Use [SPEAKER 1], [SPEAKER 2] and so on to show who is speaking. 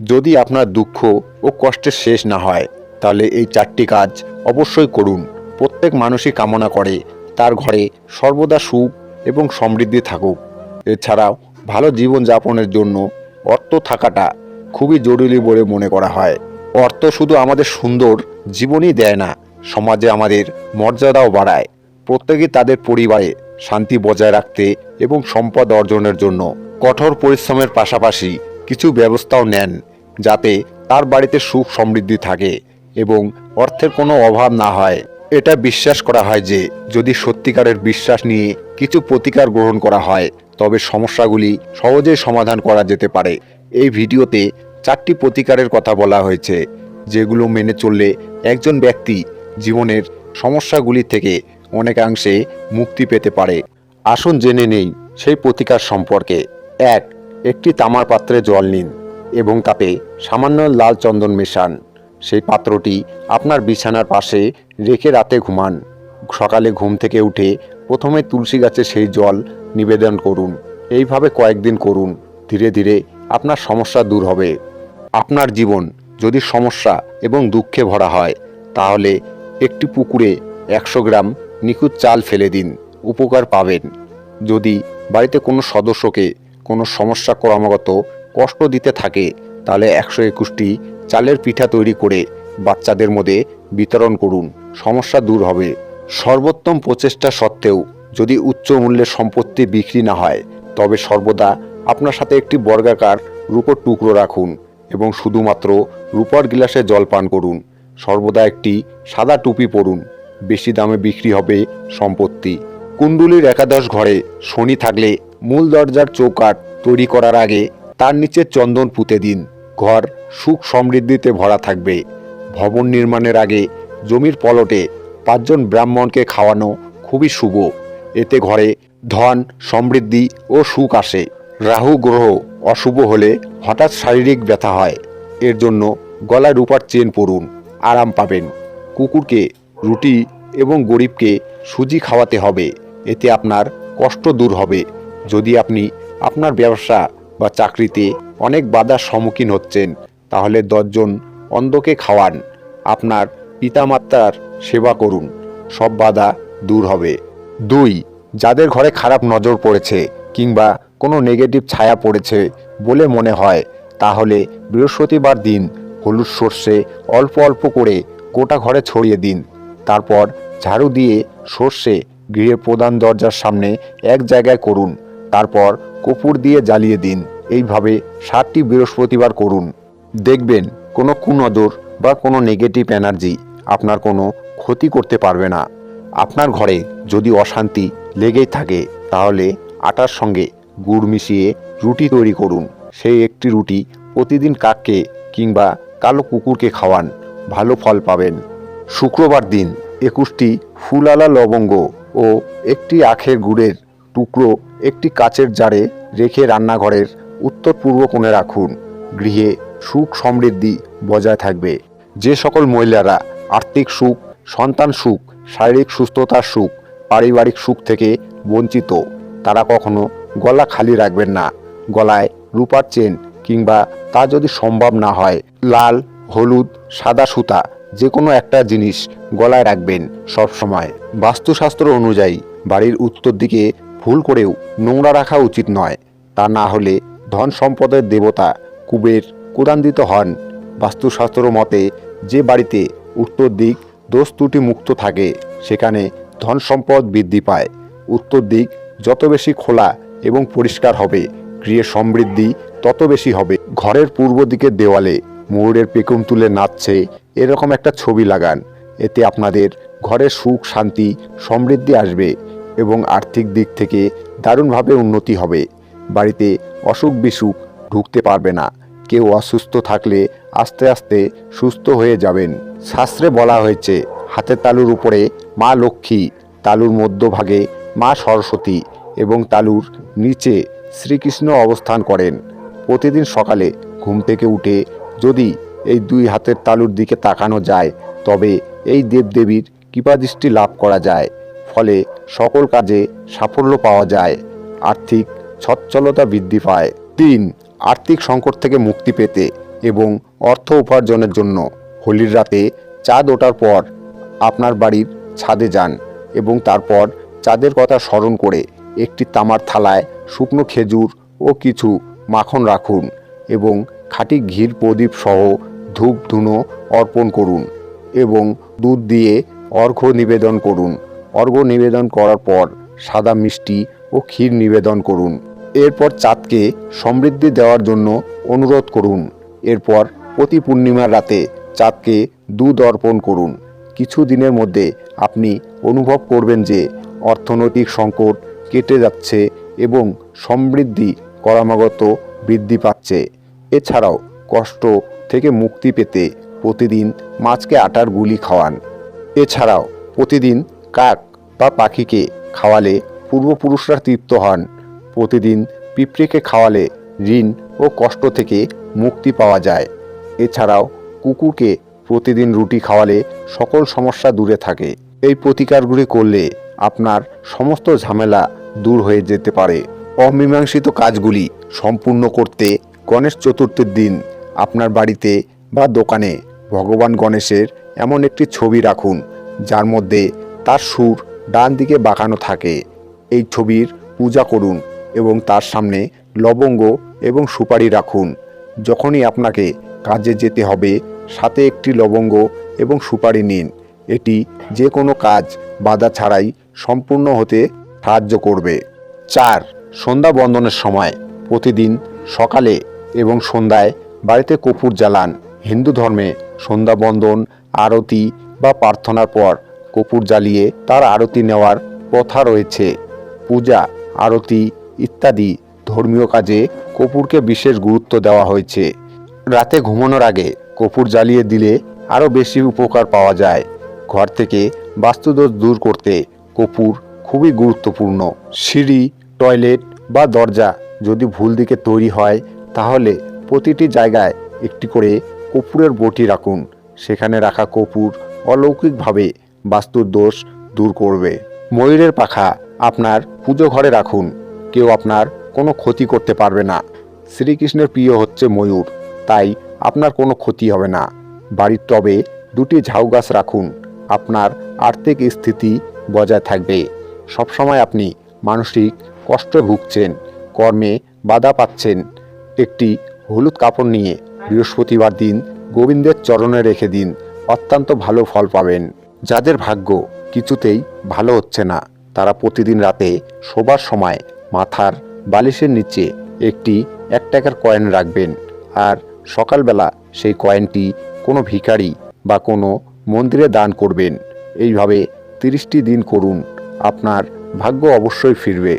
[SPEAKER 1] যদি আপনার দুঃখ ও কষ্টের শেষ না হয়, তাহলে এই চারটি কাজ অবশ্যই করুন। প্রত্যেক মানুষই কামনা করে, তার ঘরে সর্বদা সুখ এবং সমৃদ্ধি থাকুক। এছাড়াও ভালো জীবনযাপনের জন্য অর্থ থাকাটা খুবই জরুরি বলে মনে করা হয়। অর্থ শুধু আমাদের সুন্দর জীবনই দেয় না, সমাজে আমাদের মর্যাদাও বাড়ায়। প্রত্যেকেই তাদের পরিবারে শান্তি বজায় রাখতে এবং সম্পদ অর্জনের জন্য কঠোর পরিশ্রমের পাশাপাশি কিছু ব্যবস্থাও নেন যাতে তার বাড়িতে সুখ সমৃদ্ধি থাকে এবং অর্থের কোনো অভাব না হয়। এটা বিশ্বাস করা হয় যে, যদি সত্যিকারের বিশ্বাস নিয়ে কিছু প্রতিকার গ্রহণ করা হয়, তবে সমস্যাগুলি সহজেই সমাধান করা যেতে পারে। এই ভিডিওতে চারটি প্রতিকারের কথা বলা হয়েছে, যেগুলো মেনে চললে একজন ব্যক্তি জীবনের সমস্যাগুলি থেকে অনেকাংশে মুক্তি পেতে পারে। আসুন জেনে নেই সেই প্রতিকার সম্পর্কে। এক একটি তামার পাত্রে জল নিন এবং তাতে সামান্য লাল চন্দন মেশান। সেই পাত্রটি আপনার বিছানার পাশে রেখে রাতে ঘুমান। সকালে ঘুম থেকে উঠে প্রথমে তুলসী গাছে সেই জল নিবেদন করুন। এইভাবে কয়েকদিন করুন। ধীরে ধীরে আপনার সমস্যা দূর হবে। আপনার জীবন যদি সমস্যা এবং দুঃখে ভরা হয়, তাহলে একটি পুকুরে একশো গ্রাম নিখুঁত চাল ফেলে দিন। উপকার পাবেন। যদি বাড়িতে কোনো সদস্যকে কোনো সমস্যা ক্রমাগত কষ্ট দিতে থাকে, তাহলে একশো একুশটি চালের পিঠা তৈরি করে বাচ্চাদের মধ্যে বিতরণ করুন। সমস্যা দূর হবে। সর্বোত্তম প্রচেষ্টা সত্ত্বেও যদি উচ্চ মূল্যের সম্পত্তি বিক্রি না হয়, তবে সর্বদা আপনার সাথে একটি বর্গাকার রূপোর টুকরো রাখুন এবং শুধুমাত্র রূপার গিলাসে জল পান করুন। সর্বদা একটি সাদা টুপি পরুন। বেশি দামে বিক্রি হবে সম্পত্তি। কুণ্ডুলির একাদশ ঘরে শনি থাকলে মূল দরজার চৌকাঠ তৈরি করার আগে তার নিচে চন্দন পুঁতে দিন। ঘর সুখ সমৃদ্ধিতে ভরা থাকবে। ভবন নির্মাণের আগে জমির পলটে পাঁচজন ব্রাহ্মণকে খাওয়ানো খুবই শুভ। এতে ঘরে ধন, সমৃদ্ধি ও সুখ আসে। রাহু গ্রহ অশুভ হলে হঠাৎ শারীরিক ব্যথা হয়। এর জন্য গলায় রূপার চেন পরুন, আরাম পাবেন। কুকুরকে, রুটি এবং গরিবকে সুজি খাওয়াতে হবে। এতে আপনার কষ্ট দূর হবে। যদি আপনি আপনার ব্যবসা বা চাকরিতে অনেক বাধার সম্মুখীন হচ্ছেন, তাহলে দশজন অন্ধকে খাওয়ান। আপনার পিতামাতার সেবা করুন। সব বাধা দূর হবে। দুই, যাদের ঘরে খারাপ নজর পড়েছে কিংবা কোনো নেগেটিভ ছায়া পড়েছে বলে মনে হয়, তাহলে বৃহস্পতিবার দিন হলুদ সর্ষে অল্প অল্প করে গোটা ঘরে ছড়িয়ে দিন। তারপর ঝাড়ু দিয়ে সর্ষে গৃহের প্রধান দরজার সামনে এক জায়গায় করুন, তারপর কপুর দিয়ে জ্বালিয়ে দিন। এইভাবে ষাটটি বৃহস্পতিবার করুন। দেখবেন কোনো কুনজর বা কোনো নেগেটিভ এনার্জি আপনার কোনো ক্ষতি করতে পারবে না। আপনার ঘরে যদি অশান্তি লেগেই থাকে, তাহলে আটার সঙ্গে গুড় মিশিয়ে রুটি তৈরি করুন। সেই একটি রুটি প্রতিদিন কাককে কিংবা কালো কুকুরকে খাওয়ান, ভালো ফল পাবেন। শুক্রবার দিন একুশটি ফুলালা লবঙ্গ ও একটি আখের গুড়ের টুকরো একটি কাচের জারে রেখে রান্নাঘরের উত্তর পূর্ব কোণে রাখুন। গৃহে সুখ সমৃদ্ধি বজায় থাকবে। যে সকল মহিলারা আর্থিক সুখ, সন্তান সুখ, শারীরিক সুস্থতার সুখ, পারিবারিক সুখ থেকে বঞ্চিত, তারা কখনো গলা খালি রাখবেন না। গলায় রূপার চেন কিংবা তা যদি সম্ভব না হয়, লাল, হলুদ, সাদা সুতা যে কোনো একটা জিনিস গলায় রাখবেন সব সময় বাস্তুশাস্ত্র অনুযায়ী বাড়ির উত্তর দিকে ভুল করেও নোংরা রাখা উচিত নয়। তা না হলে ধন সম্পদের দেবতা কুবের কুদান্বিত হন। বাস্তুশাস্ত্র মতে, যে বাড়িতে উত্তর দিক দোষ ত্রুটি মুক্ত থাকে, সেখানে ধন সম্পদ বৃদ্ধি পায়। উত্তর দিক যত বেশি খোলা এবং পরিষ্কার হবে গৃহে সমৃদ্ধি তত বেশি হবে। ঘরের পূর্ব দিকের দেওয়ালে ময়ূরের পেকুম তুলে নাচছে, এরকম একটা ছবি লাগান। এতে আপনাদের ঘরে সুখ, শান্তি, সমৃদ্ধি আসবে এবং আর্থিক দিক থেকে দারুণভাবে উন্নতি হবে। বাড়িতে অসুখ বিসুখ ঢুকতে পারবে না। কেউ অসুস্থ থাকলে আস্তে আস্তে সুস্থ হয়ে যাবেন। শাস্ত্রে বলা হয়েছে হাতের তালুর উপরে মা লক্ষ্মী, তালুর মধ্যভাগে মা সরস্বতী এবং তালুর নিচে শ্রীকৃষ্ণ অবস্থান করেন। প্রতিদিন সকালে ঘুম থেকে উঠে যদি এই দুই হাতের তালুর দিকে তাকানো যায়, তবে এই দেবদেবীর কৃপাদৃষ্টি লাভ করা যায়, ফলে সকল কাজে সাফল্য পাওয়া যায়, আর্থিক সচ্ছলতা বৃদ্ধি পায়। তিন, আর্থিক সংকট থেকে মুক্তি পেতে এবং অর্থ উপার্জনের জন্য হোলির রাতে চাঁদ ওঠার পর আপনার বাড়ির ছাদে যান এবং তারপর চাঁদের কথা স্মরণ করে একটি তামার থালায় শুকনো খেজুর ও কিছু মাখন রাখুন এবং খাঁটি ঘির প্রদীপ সহ ধূপ ধুনো অর্পণ করুন। এবং দুধ দিয়ে অর্ঘ্য নিবেদন করুন। অর্ঘ্য নিবেদন করার পর সাদা মিষ্টি ও ক্ষীর নিবেদন করুন। এরপর চাঁদকে সমৃদ্ধি দেওয়ার জন্য অনুরোধ করুন। এরপর প্রতি পূর্ণিমার রাতে চাঁদকে দুধ অর্পণ করুন। কিছু দিনের মধ্যে আপনি অনুভব করবেন যে অর্থনৈতিক সংকট কেটে যাচ্ছে এবং সমৃদ্ধি ক্রমাগত বৃদ্ধি পাচ্ছে। এছাড়াও কষ্ট থেকে মুক্তি পেতে প্রতিদিন মাছকে আটার গুলি খাওয়ান। এছাড়াও প্রতিদিন কাক বা পাখিকে খাওয়ালে পূর্বপুরুষরা তৃপ্ত হন। প্রতিদিন পিঁপড়েকে খাওয়ালে ঋণ ও কষ্ট থেকে মুক্তি পাওয়া যায়। এছাড়াও কুকুরকে প্রতিদিন রুটি খাওয়ালে সকল সমস্যা দূরে থাকে। এই প্রতিকারগুলি করলে আপনার সমস্ত ঝামেলা দূর হয়ে যেতে পারে। অমীমাংসিত কাজগুলি সম্পূর্ণ করতে গণেশ চতুর্থীর দিন আপনার বাড়িতে বা দোকানে ভগবান গণেশের এমন একটি ছবি রাখুন, যার মধ্যে তার সুর ডান দিকে বাঁকানো থাকে। এই ছবির পূজা করুন এবং তার সামনে লবঙ্গ এবং সুপারি রাখুন। যখনই আপনাকে কাজে যেতে হবে, সাথে একটি লবঙ্গ এবং সুপারি নিন। এটি যে কোনো কাজ বাধা ছাড়াই সম্পূর্ণ হতে সাহায্য করবে। চার, সন্ধ্যা বন্দনের সময় প্রতিদিন সকালে এবং সন্ধ্যায় বাড়িতে কপুর জ্বালান। হিন্দু ধর্মে সন্ধ্যা বন্দন আরতি বা প্রার্থনার পর কপুর জ্বালিয়ে তার আরতি নেওয়ার প্রথা রয়েছে। পূজা, আরতি ইত্যাদি ধর্মীয় কাজে কপুরকে বিশেষ গুরুত্ব দেওয়া হয়েছে। রাতে ঘুমানোর আগে কপুর জ্বালিয়ে দিলে আরও বেশি উপকার পাওয়া যায়। ঘর থেকে বাস্তুদোষ দূর করতে কপুর খুবই গুরুত্বপূর্ণ। সিঁড়ি, টয়লেট বা দরজা যদি ভুল দিকে তৈরি হয়, তাহলে প্রতিটি জায়গায় একটি করে কপুরের বটি রাখুন। সেখানে রাখা কপুর অলৌকিকভাবে বাস্তুর দোষ দূর করবে। ময়ূরের পাখা আপনার পুজো ঘরে রাখুন। কেউ আপনার কোনো ক্ষতি করতে পারবে না। শ্রীকৃষ্ণের প্রিয় হচ্ছে ময়ূর, তাই আপনার কোনো ক্ষতি হবে না। বাড়ির টবে দুটি ঝাউ গাছ রাখুন। আপনার আর্থিক স্থিতি বজায় থাকবে। সবসময় আপনি মানসিক কষ্টে ভুগছেন, কর্মে বাধা পাচ্ছেন। একটি হলুদ কাপড় নিয়ে বৃহস্পতিবার দিন গোবিন্দের চরণে রেখে দিন, অত্যন্ত ভালো ফল পাবেন। যাদের ভাগ্য কিছুতেই ভালো হচ্ছে না, তারা প্রতিদিন রাতে শোবার সময় মাথার বালিশের নিচে একটি এক টাকার কয়েন রাখবেন। আর সকালবেলা সেই কয়েনটি কোনো ভিখারি বা কোনো মন্দিরে দান করবেন। এইভাবে তিরিশটি দিন করুন, আপনার ভাগ্য অবশ্যই ফিরবে।